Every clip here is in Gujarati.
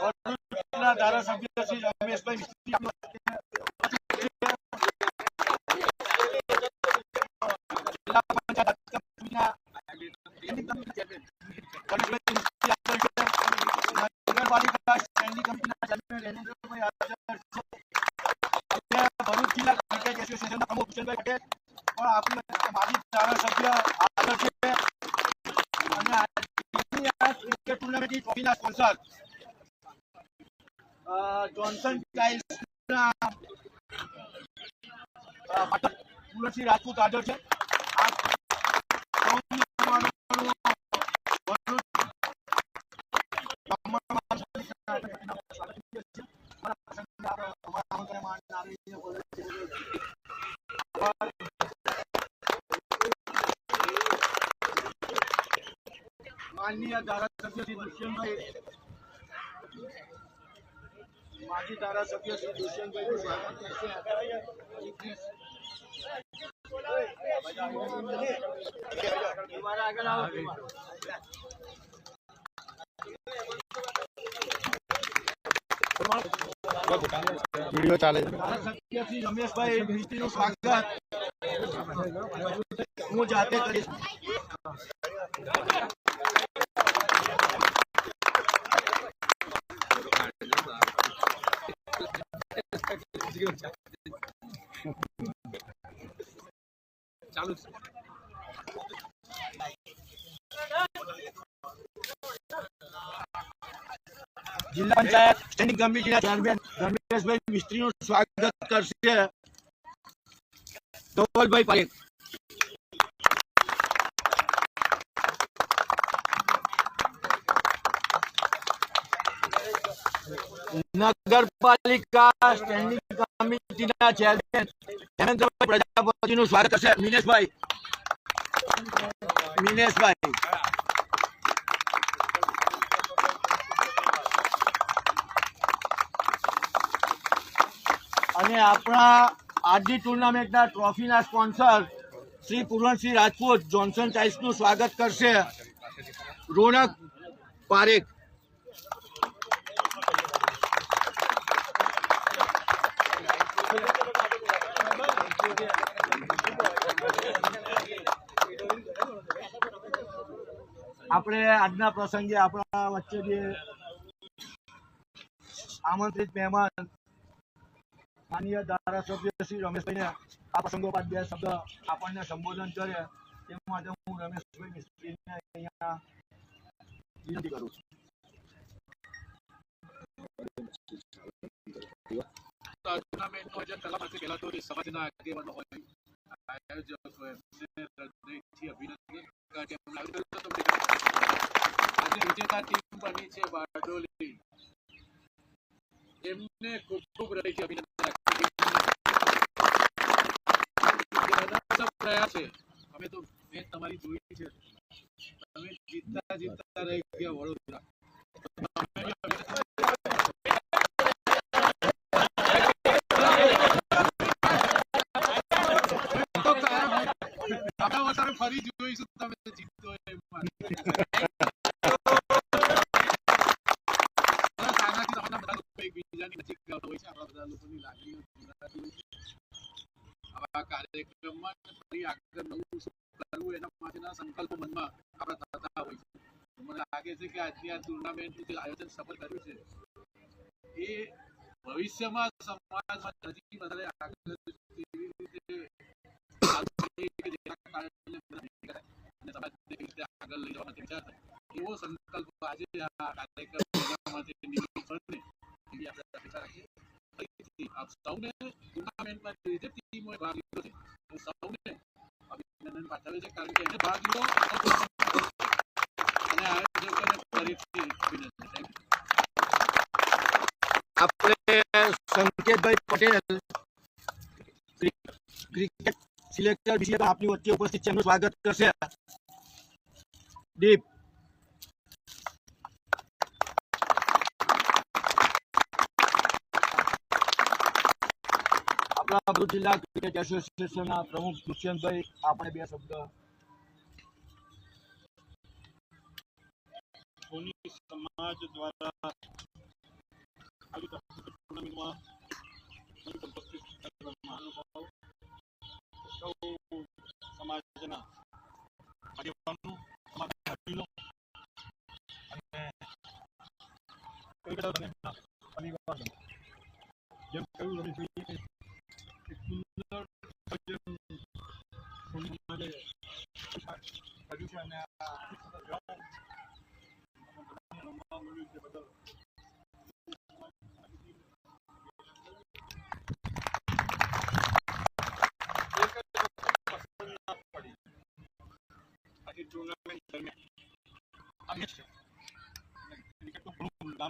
ધારાસભ્ય શ્રી રમેશભાઈ મિસ્ત્રી આપણી વચ્ચે જિલ્લા પંચાયત કમિટીના રમેશભાઈ મિસ્ત્રી હાજર છે. નગરપાલિકા સ્ટેન્ડિંગ કમિટીના ચેરમેન રેણેન્દ્રભાઈ હાજર છે. અને ભરૂચ જિલ્લા ક્રિકેટ એસોસિએશનના પ્રમુખ કિશનભાઈ પટેલ પણ આપણી વચ્ચે માજી ધારાસભ્ય હાજર છે અને આજની આ ક્રિકેટ ટુર્નામેન્ટની ટ્રોફીના સ્પોન્સર અ, જોન્સન ટાઇલ્સના અ, પાટણ તુલસી રાજપૂત હાજર છે આ સૌનું અમારું ભરૂચ બ્રાહ્મણ સમાજના સ્વાગત કરીએ છીએ. અમારા પ્રસંગે આપણે અમારા આમંત્રણ માનનાર આવીને બોલે છે. માનનીય ધારાસભ્ય શ્રી દુષ્યંતભાઈ માજી ધારાસભ્ય શ્રી દુષ્યંતભાઈનું સ્વાગત કરશે તમારા આગળ આવો વીડિયો ચાલે રમેશભાઈ સ્વાગત હું જાતે કરીશ જિલ્લા પંચાયત સ્ટેન્ડિંગ કમિટીના ચેરમેન ધર્મેશભાઈ મિસ્ત્રીનું સ્વાગત કરશે. ધવલભાઈ પારેખ નગરપાલિકા સ્ટેન્ડિંગ કમિટીના ચેરમેન હેમેન્દ્રભાઈ પ્રજાપતિનું સ્વાગત કરશે. મિનેશભાઈ. મિનેશભાઈ. અને આપણા આજની ટુર્નામેન્ટના ટ્રોફીના સ્પોન્સર શ્રી પૂરણસિંહ રાજપૂત જોન્સન ટાઇલ્સનું સ્વાગત કરશે. રોનક પારેખ. આપણે આજના પ્રસંગે આપણા વચ્ચે જે આમંત્રિત મહેમાન માનનીય ધારાસભ્ય શ્રી રમેશભાઈને આ પ્રસંગોપાત બે શબ્દ આપણને સંબોધન કરે તે માટે હું રમેશભાઈ મિસ્ત્રીને અહીંયા વિનંતી કરું છું. પહેલા તો સમાજના હોય છે. બારડોલી એમને ખૂબ ખૂબ હૃદયથી અભિનંદન. રહ્યા છે અમે તો મેચ તમારી જોઈ છે તમે જીતતા જીતતા રહી ગયા વડોદરા ફરી જોઈશું તમે જીતો એકબીજાની હોય છે. આપણા બધા. આવા કાર્યક્રમમાં ફરી આગળ નવું કરવું એના માટેના સંકલ્પો મનમાં આપણા થતા હોય છે. મને લાગે છે કે આજની આ ટુર્નામેન્ટનું જે આયોજન સફળ કર્યું છે, એ ભવિષ્યમાં સમાજમાં હજી વધારે આગળ કેવી રીતે આગળ લઈ જવા વિચાર એવો સંકલ્પ આજે આ કાર્યક્રમ માટે એવી આપણે અપેક્ષા રાખીએ. આપ સૌને ટુર્નામેન્ટમાં જે જે ભાગ સૌને અભિનંદન પાઠવે છે કારણ કે એને ભાગ લીધો અને આયોજકોને ફરીથી અભિનંદન Thank you. આપણે સંકેતભાઈ પટેલ ક્રિ- ક્રિકેટ સિલેક્ટર વિશે આપની વચ્ચે ઉપસ્થિત છે એમનું સ્વાગત કરશે દીપ આપણા ભરૂચ જિલ્લા ક્રિકેટ એસોસિએશનના પ્રમુખ દુષ્યંતભાઈ આપણે બે શબ્દ. સમાજ દ્વારા સમાજના આગેવાનો, સમાજના વડીલો અને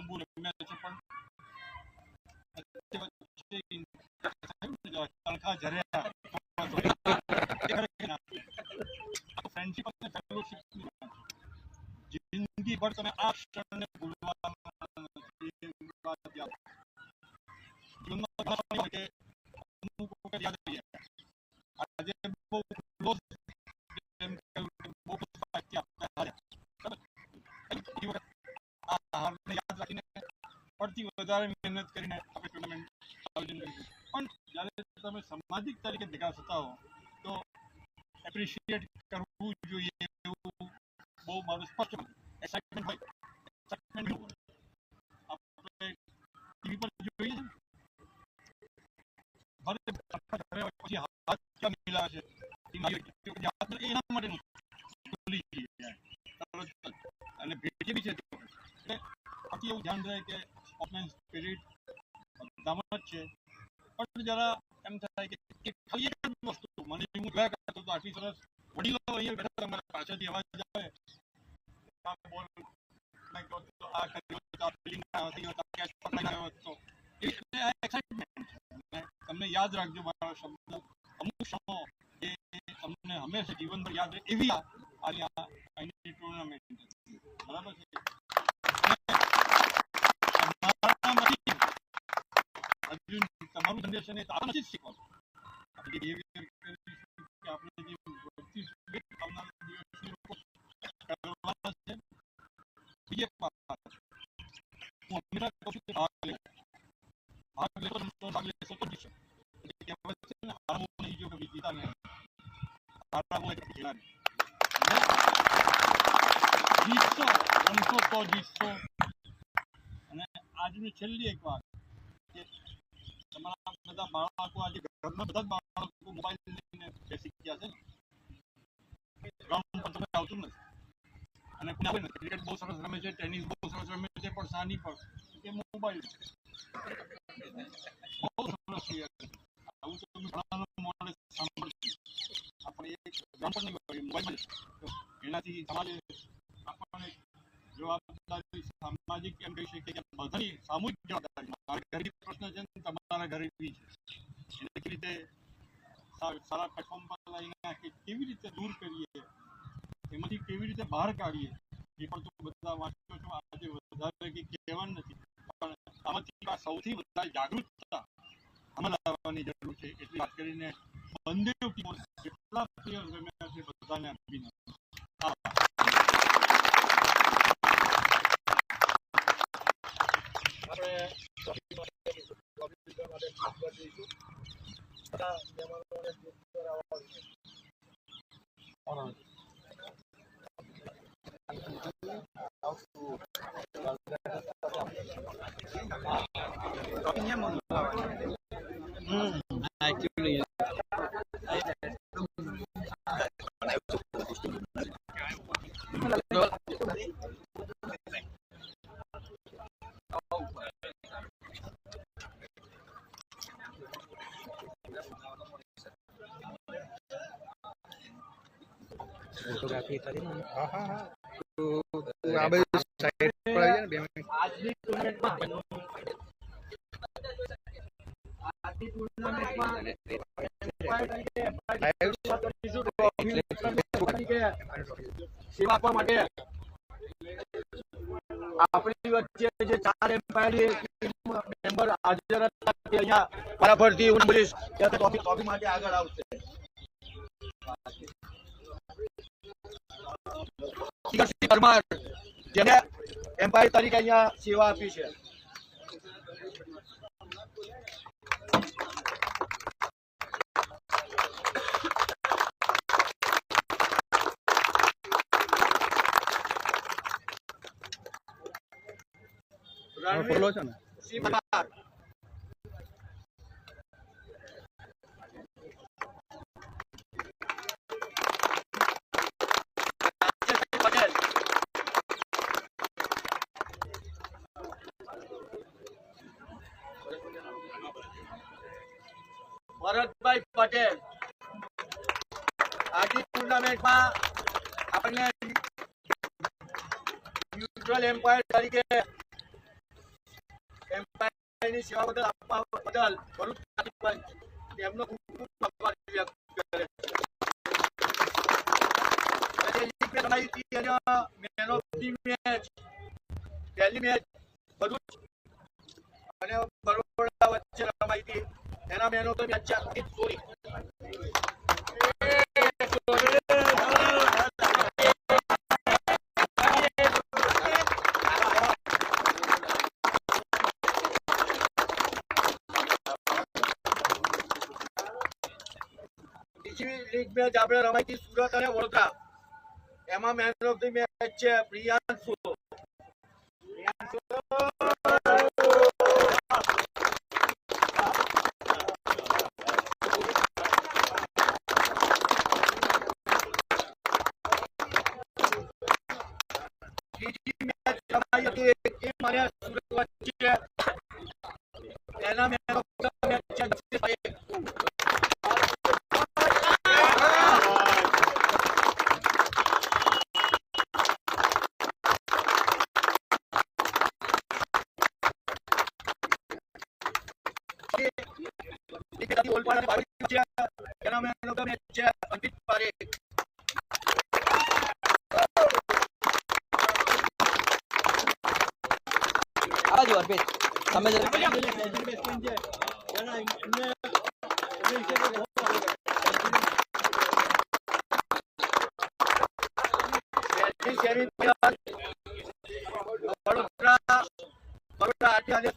લાંબુ રમ્યા છે પણ તણખા ઝર્યા. ફ્રેન્ડશિપ અને ફેલોશિપ જિંદગી ભર તમે આ ક્ષણને મહેનત કરીને આપણે ટુર્નામેન્ટ આયોજન કર્યું પણ જ્યારે તમે સામાજિક તરીકે ભેગા થતા હો તો એપ્રિશિએટ કરવું જોઈએ એવું બહુ મારું સ્પષ્ટ એક્સાઇટમેન્ટ હોય એક્સાઇટમેન્ટ આપણે ટીવી પર જોઈએ છે ભલે ઘરે હોય પછી હાથ ક્યાં મિલાવે છે જરા એમ થાય કે ખાલી વસ્તુ. મને હું જોયા કરતો તો આટલી સરસ વડીલો અહીંયા બેઠા તમારા પાછળથી અવાજ આવે. બોલ આ તમને યાદ રાખજો મારા શબ્દ, અમુક ક્ષણો એ તમને હંમેશા જીવનભર યાદ રહે એવી આ ટુર્નામેન્ટ બરાબર છે અને તમારામાંથી હજુ તમારું જનરેશન એ તારા નથી જ શીખવાનું આપણે behavior કરીશું કે આપણે જે વર્તી spirit આવનારા દિવસની લોકો કરવાના છે બીજી એક વાત હું હંમેશા કહું છું કે ભાગ લે ભાગ લેતો તો ભાગ લેશો તો જીતશો એટલે કહેવત છે ને હારવું નહીં જો કભી જીતા નહીં હારવું એટલે જીતા નહીં અને જીતશો રમશો તો જીતશો અને આજની છેલ્લી એક વાત કે તમારા મોબાઈલ બેસી ગયા છે. તમે આવતું નથી. અને કોઈ આવે ક્રિકેટ બહુ સરસ રમે છે ટેનિસ બહુ સરસ રમે છે, પણ સાની પર કે મોબાઈલ બહુ સરસ આવું આપણે. તો એનાથી સમાજે આપણને જવાબદારી સામાજિક એમ કહી શકીએ કે બધાની સામૂહિક જવાબદારી, મારા ઘરે પ્રશ્ન છે ને તમારા ઘરે છે. એને કેવી રીતે સારા પ્લેટફોર્મ પર લાવીને કે કેવી રીતે દૂર કરીએ, એમાંથી કેવી રીતે બહાર કાઢીએ, એ પણ તો બધા વાંચો છો. આજે વધારે કંઈ કહેવાનું નથી, પણ આમાંથી સૌથી વધારે જાગૃતતા અમલ લાવવાની જરૂર છે. એટલી વાત કરીને બંને ટીમો જેટલા પ્લેયર રમ્યા છે બધાને અભિનંદન આભાર. હા હા હા તો તું આ બાજુ સાઈડ પર આવી જા ને બે મિનિટ આજની ટુર્નામેન્ટમાં આજની ટુર્નામેન્ટમાં લાઈવ કરીશું ટ્રોફી તરીકે સેવા આપવા માટે આપણી વચ્ચે જે ચાર મેમ્બર હાજર હતા તે અહીંયા બરાબરથી હું બોલીશ કે માટે આગળ આવશે. પરમાર, જેને એમ્પાયર તરીકે અહીંયા સેવા આપી છે. છે ને? ભરતભાઈ પટેલ. આજની ટુર્નામેન્ટમાં આપણને ન્યુટ્રલ એમ્પાયર તરીકે એમ્પાયરની સેવા બદલ આપવા બદલ ભરૂચ તેમનો ખૂબ ખૂબ આભાર વ્યક્ત કરે અને લીગ મેચ રમાઈ હતી. અને મેન ઓફ ધી મેચ પહેલી મેચ ભરૂચ અને બરોડા વચ્ચે રમાઈ હતી એના મેન ઓફ ધ મેચ છે અંકિત સોરી બીજી લીગ મેચ આપણે રમાઈ સુરત અને વડોદરા. એમાં મેન ઓફ ધી મેચ છે પ્રિયાંશુ. બીજી મેચ રમાઈ હતી અને સુરત વચ્ચે એના મેન ઓફ ધ મેચ છે જસપ્રીતભાઈ. ટિકિટથી ઓલપાડ અને બાવીસ છે એના મેન ઓફ ધ મેચ છે અંકિત પારેખ આજો અર્પિત તમે જ પહેલી સેમીફાઇનલ વડોદરા વડોદરા આથી અને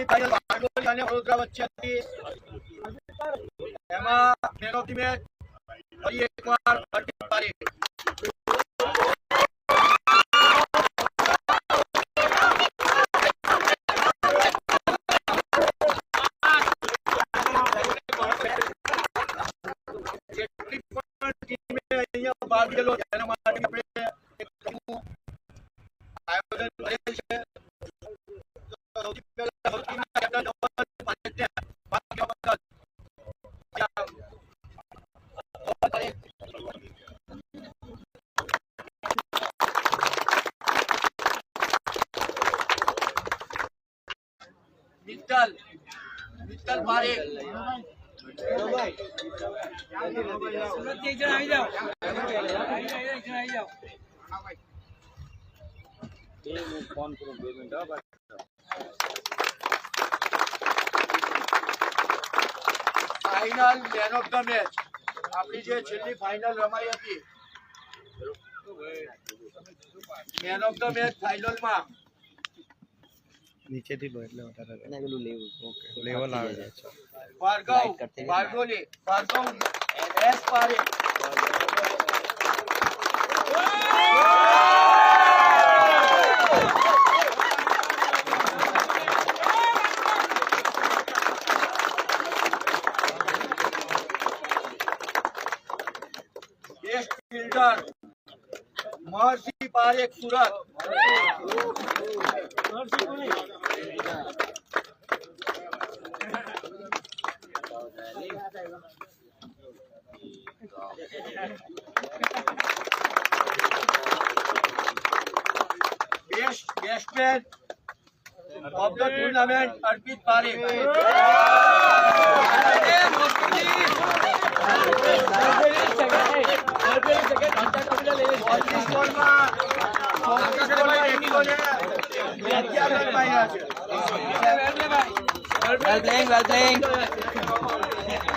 બીજી સેમીફાઇનલ બારડોલી અને વડોદરા વચ્ચે હતી. એમાં મેન ઓફ ધ મેચ ફરી એકવાર હાર્દિક પારેખ જેટલી પણ ટીમે અહીંયા ભાગ લીધેલો છે, એના માટે આપણે એક નવું આયોજન કરેલ છે તો સૌથી પહેલા હોકીના કેપ્ટન અવલ પારેખને ભાગ લેવા બદલ અહીંયા અવલ Parekh Mittal Vitthal Parekh final man of the match આપણી જે છેલ્લી ફાઇનલ રમાઈ હતી. મેન ઓફ ધ મેચ ફાઇનલમાં નીચેથી લો એટલે વધારે રહે. એને પેલું લેવું ઓકે લેવલ આવે છે ભાર્ગવ Right કરતી રહી. ભાર્ગવની Bhargav S Parekh best fielder Maharshi Parekh Surat best batsman of the tournament Arpit Parekh ઓગણીસ બોલમાં ઓગણીસ બોલમાં એકસોને અગિયાર રન માર્યા છે. Well playing well playing best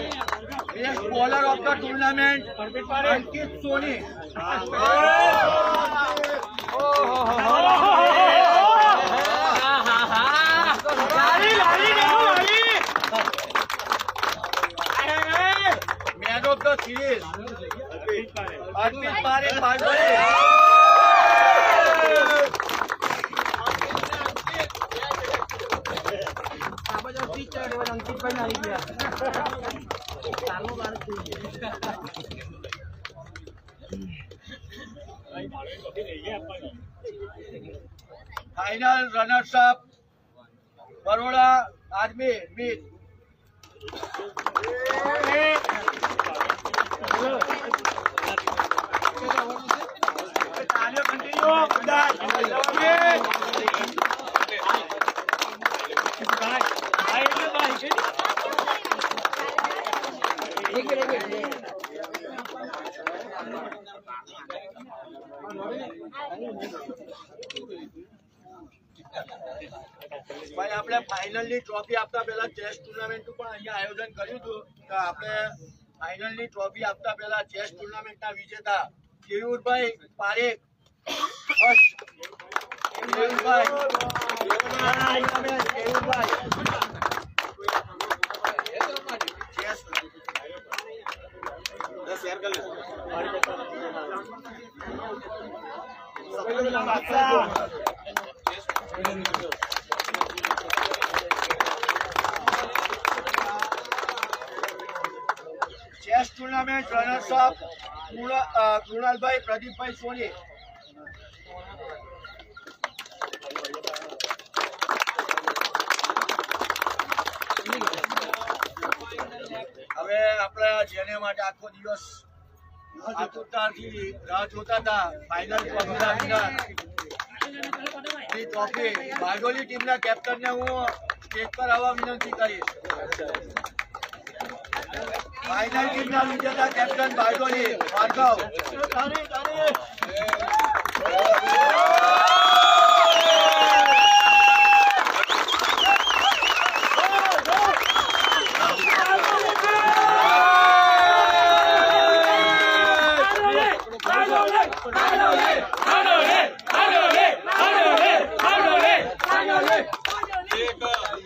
best bowler of the tournament Ankit Soni man of ભાઈ, આપણે ફાઇનલની ટ્રોફી આપતા પહેલા ચેસ ટુર્નામેન્ટ પણ અહીંયા આયોજન કર્યું હતું. તો આપણે ફાઇનલની ટ્રોફી આપતા પહેલા ચેસ ટુર્નામેન્ટ ના વિજેતા Keyurbhai Parekh chess tournament runners up કૃણાલભાઈ પ્રદીપભાઈ સોની હવે આપણે જેને માટે આખો દિવસ આતુરતાથી રાહ જોતા હતા ફાઇનલ ટ્રોફીના વિનર એ ટ્રોફી બારડોલી ટીમના કેપ્ટનને હું સ્ટેજ પર આવવા વિનંતી કરીશ. ફાઇનલ ટીમના વિજેતા કેપ્ટન બારડોલી ભાર્ગવ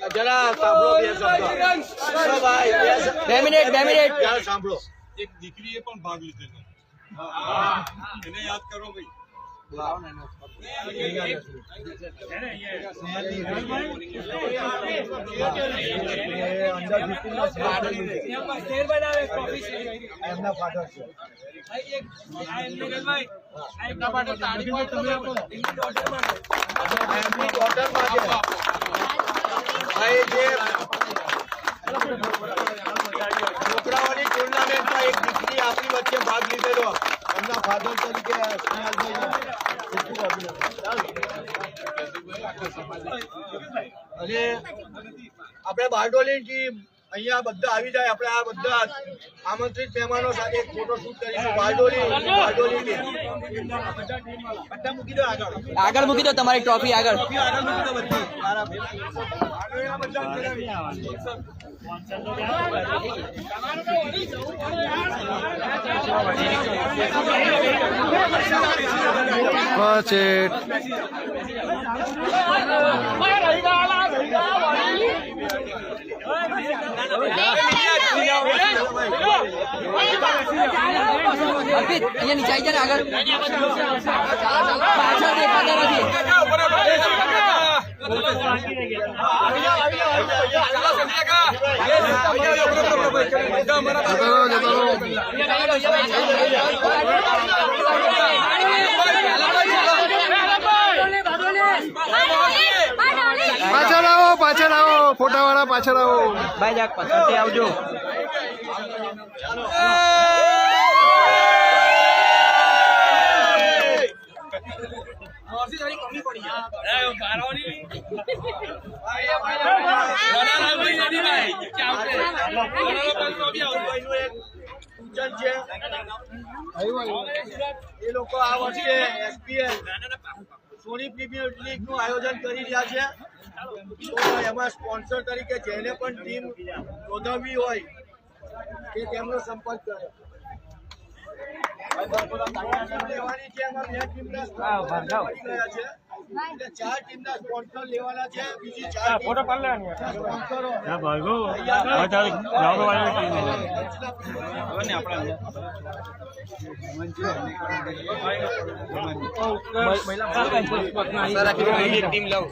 જરા સાંભળો બે શબ્દ ચલો ભાઈ બે મિનિટ બે મિનિટ. સાંભળો? એક દીકરીએ પણ ભાગ લીધેલો એને યાદ કરો ભાઈ. એમના ફાધર છે એમની daughter માટે. ભાઈ જે છોકરાઓની ટુર્નામેન્ટમાં એક દીકરી આપણી વચ્ચે ભાગ લીધેલો. એમના ફાધર તરીકે. અને આપણે બારડોલી ટીમ અહીંયા બધા આવી જાય. આપણે આ બધા આમંત્રિત મહેમાનો સાથે ફોટોશૂટ ફોટો શૂટ કરીશું. બારડોલી બારડોલી ટીમ બધા મૂકી દો આગળ આગળ મૂકી દો તમારી ટ્રોફી આગળ. આગળ મૂકી દો બધી. અર્પિત અહીંયા નીચે આવી આગળ. પાછળ દેખાતા નથી. પાછળ આવો પાછળ આવો ફોટા વાળા પાછળ આવો ભાઈ જાક પાછળથી આવજો ભાઈનું એક એ લોકો આ વર્ષે એસપીએલ સોની પ્રીમિયર લીગનું આયોજન કરી રહ્યા છે એમાં સ્પોન્સર તરીકે જેને પણ ટીમ નોંધાવવી હોય તે તેમનો સંપર્ક કરે છે. ચાર ટીમના સ્પોન્સર લેવાના છે. બીજી ચાર ફોટો પાડવાની સ્પોન્સરો ટીમ લાવો.